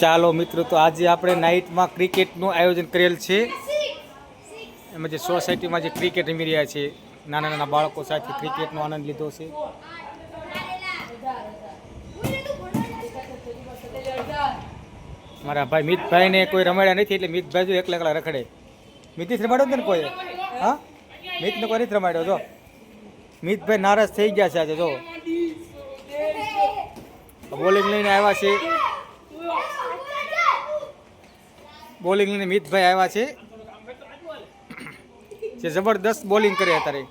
ચાલો મિત્રો, તો આજે આપણે નાઇટમાં ક્રિકેટનું આયોજન કરેલ છે. એમાં જે સોસાયટીમાં જે ક્રિકેટ રમી રહ્યા છે, નાના નાના બાળકો સાથે ક્રિકેટનો આનંદ લીધો છે. મારા ભાઈ મિતભાઈને કોઈ રમાડ્યા નથી એટલે મિતભાઈ જો એકલા એકલા રખડે. મિતિશ રમાડ્યો ને કોઈ? હા? મિતને કોઈ નથી રમાડ્યો? જો. મિતભાઈ નારાજ થઈ ગયા છે આજે, જો. બોલિંગ લઈને આવ્યા છે. બોલિંગ લઈને મિતભાઈ આવ્યા છે. જે જબરદસ્ત બોલિંગ કરે અત્યારે.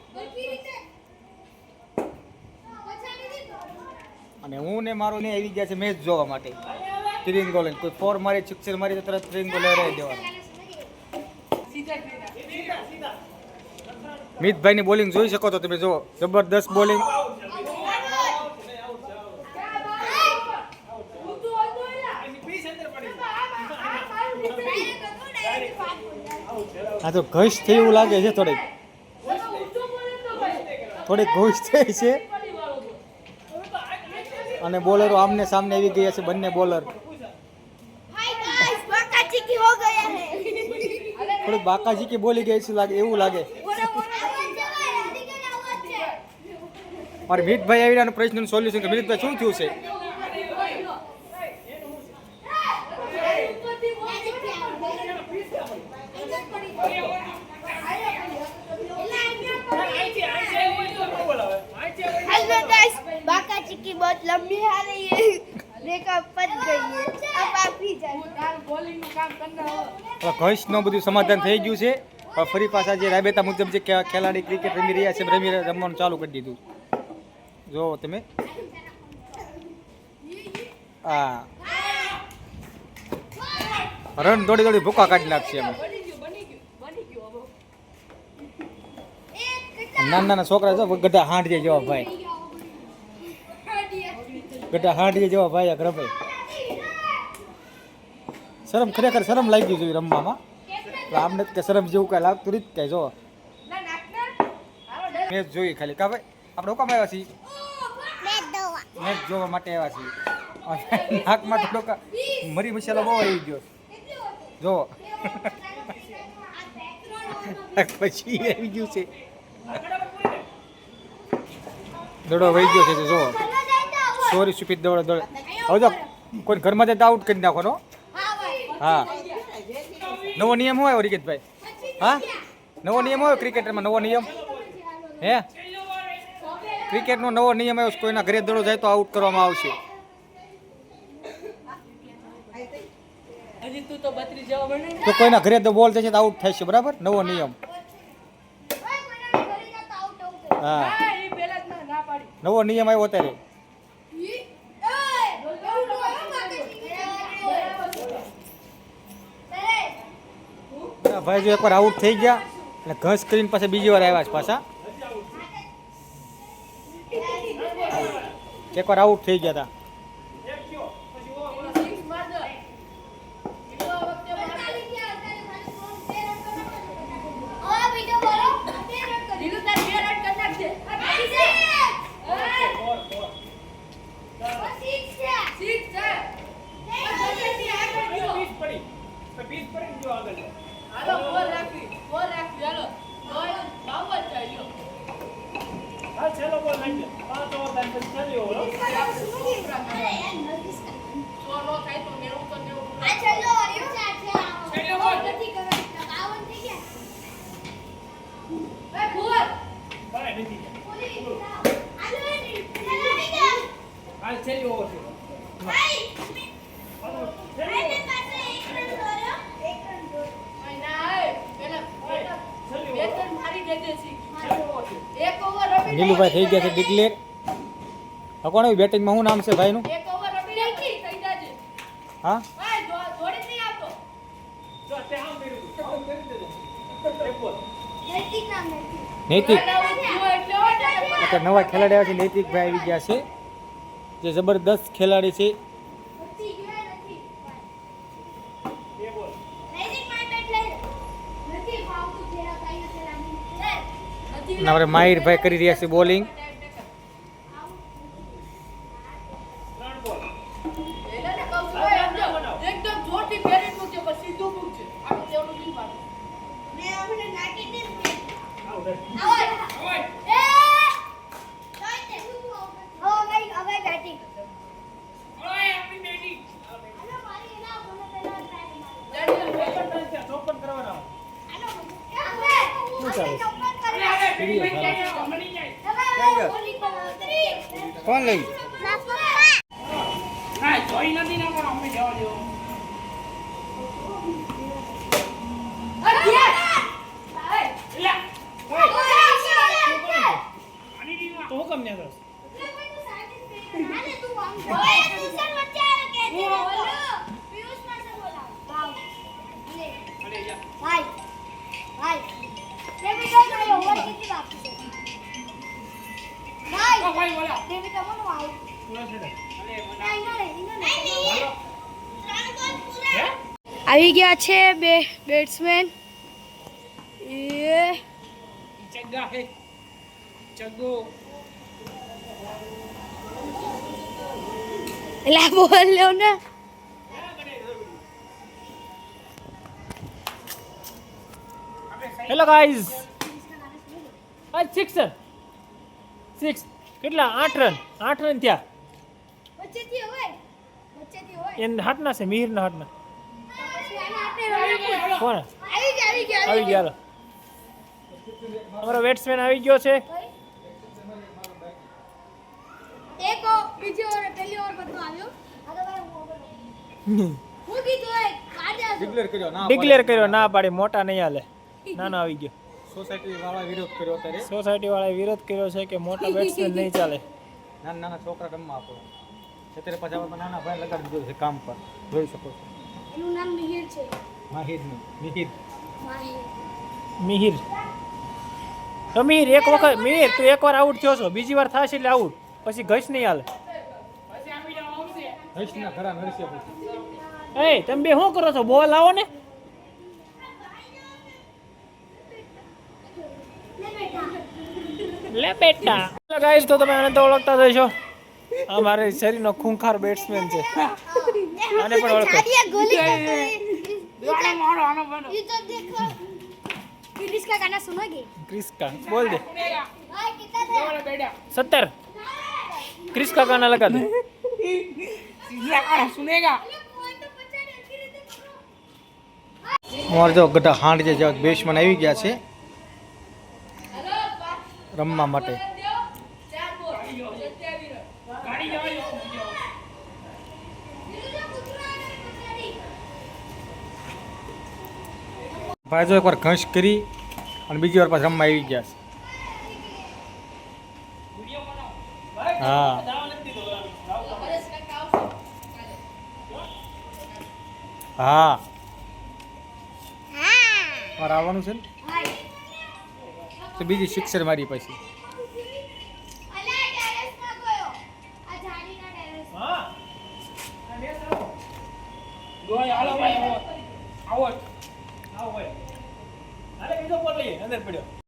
અને હું ને મારો ને આવી ગયા છે મેચ જોવા માટે. ત્રીન ગોલ કોઈ ફોર મારી સિક્સર મારી તો તરત ત્રીન ગોલ રહી દેવાનો. મિતભાઈની બોલિંગ જોઈ શકો તો તમે જો, જબરદસ્ત બોલિંગ. આ તો ઘસ થઈ એવું લાગે છે થોડીક. થોડીક ઘસ થઈ છે. અને બોલરો આમને સામને આવી ગયા છે બંને બોલર. થોડીક બાકાજીકી બોલી ગઈ છે લાગે એવું લાગે. મારે મિતભાઈ આવીને પ્રશ્નનું સોલ્યુશન કે મિતભાઈ શું થયું છે? बाका चिक्की बहुत लंबी आ रही है रेखा पच गई है अब आप ही जाइए ઘસનું બધું સમાધાન થઈ ગયું છે હવે ફરી પાછા જે રાબેતા મુજબ જે ખે- ખેલાડી ક્રિકેટ રમી રહ્યા છે રમી રમવાનું ચાલુ કરી દીધું જો તમે હા રન દોડી દોડી ભૂકા કાઢી નાખશે અમે નાના નાના છોકરા જો ગઢા હાંડીએ જેવા ભાઈ ગઢા હાંડીએ જેવા ભાઈ આ ભાઈ. શરમ ખરેખર શરમ લાગી જોઈએ રમવામાં. આમને કે શરમ જેવું કાંઈ લાગતું નથી કાંઈ, જો. મેચ જોઈએ ખાલી. કા ભાઈ? આપણે હુકામ આવ્યા છીએ? મેચ જોવા માટે આવ્યા છીએ. નાકમાં થોડોક મરી મસાલો બહુ આવી ગયો. જો. પછી આવી ગયું છે. દડો વહી ગયો છે, જો. સોરી સુપીત દોડે દોડે. હવે જો કોઈ ઘરમાં જતા આઉટ કરી નાખો નો હા નવો નિયમ હોય ઓરિકિતભાઈ હા? નવો નિયમ હોય ક્રિકેટરમાં નવો નિયમ? હે? ક્રિકેટનો નવો નિયમ આવ્યો કોઈના ઘરે દડો જાય તો આઉટ કરવામાં આવશે. તો બત્રી જવા બને તો કોઈના ઘરે તો બોલ જશે તો આઉટ થશે બરાબર? નવો નિયમ. હા. નવો નિયમ આવ્યો અત્યારે. ભાઈ જો એકવાર આઉટ થઈ ગયા એટલે ઘસ કરીને પાછા બીજી વાર આવ્યા છે પાછા. એકવાર આઉટ થઈ ગયા હતા રન કરી નાખજે ઠીક છે હાલો બોલ રાખી બોલ રાખી હાલો બોલ બાવન થાય લ્યો સો નો થાય તો નેવું તો નેવું એ બોલ અહીં ના આય પેલા પેલા બે ત્રણ મારી દેજે શીખ એક ઓવર રમી નીલુભાઈ થઈ ગયા છે ડિક્લેર કોણ આવી બેટિંગમાં શું નામ છે ભાઈનું? એક ઓવર રમી નાખી થઈ જાજે. હા? ભાઈ જો- જોડી નહીં આવતો. નૈતિક અત્યારે નવા ખેલાડી આવ્યા છે નૈતિકભાઈ આવી ગયા છે. જે જબરદસ્ત ખેલાડી છે. આપણે માહિરભાઈ કરી રહ્યા છે બોલિંગ એટલે ને કહું છું, ભાઈ, સમજો. એકદમ ને અમને નાખી દે ને. આવો, લઈ તે શું આવું? હવે ગઈ, હવે બેઠી. હાલો, મારી એના મને પેલા ટ્રાય મારો. ચોપન કરવાના હાલો, એ હવે. શું ચાલે? આપણે ચોપન કરી. વીડિયો ચાલે. હવે હવે બોલી કરો. કોણ લઈ ના પપ્પા. તો હું કેમ ન્યા આવી ગયા છે બે બેટ્સમેન એ ચગ્ગા હે. ચગ્ગો. એટલે આ બોલ લ્યો ને. હેલો ગાઈઝ આ સિક્સ સિક્સ કેટલા? આઠ રન આઠ રન થયા. એને હાટના છે મિહિરના આને કોણ? આવી ગયા આવી ગયા. અમારો બેટ્સમેન આવી ગયો છે એક ઓ- બીજી ઓવર પહેલી ઓવર બધું આવ્યો આ તો ભાઈ હું over. હું કીધું એ કાઢ્યા છો. ડિક્લેર કર્યો ના ડિક્લેર કર્યો ના પાડી મોટા નહીં હાલે. નાનો આવી ગયો. સોસાયટી વાળા વિરોધ કર્યો અત્યારે. સોસાયટી વાળા વિરોધ કર્યો છે કે મોટા બેટ્સમેન નહીં ચાલે. નાના નાના છોકરા રમવા આપો. અત્યારે પાછા નાના ભાઈ લગાડી દીધો છે કામ પર. જોઈ શકો છો. એનું નામ મિહિર છે. માહિરનું મિહિર. માહિર. મિહિર. તો મિહિર એક વખત મિહિર તું એકવાર આઉટ થયો છો. બીજી વાર થશે એટલે આઉટ પછી ઘસ નહીં હાલે. ના ઘરા નરસે પછી એ તમે બે શું કરો છો બોલ લાવો ને લે બેટા ગાઈસ તો તમે આને તો ઓળખતા જ હશો અમારે શરીરનો ખૂંખાર બેટ્સમેન છે આને પણ ઓળખો ક્રિસ્કા બોલ દે સત્તર ક્રિસ્કા ગાના લગા દે સુનેગા મારે જો ગઢા હાંડ જે જેવા બેસમાં આવી ગયા છે, રમવા માટે. ભાઈ જો એકવાર ઘસ કરી અને બીજી વાર પાછા રમવા આવી ગયા છે. હા. હા. મારે આવવાનું છે ને? તો બીજી સિક્સર મારી પછી.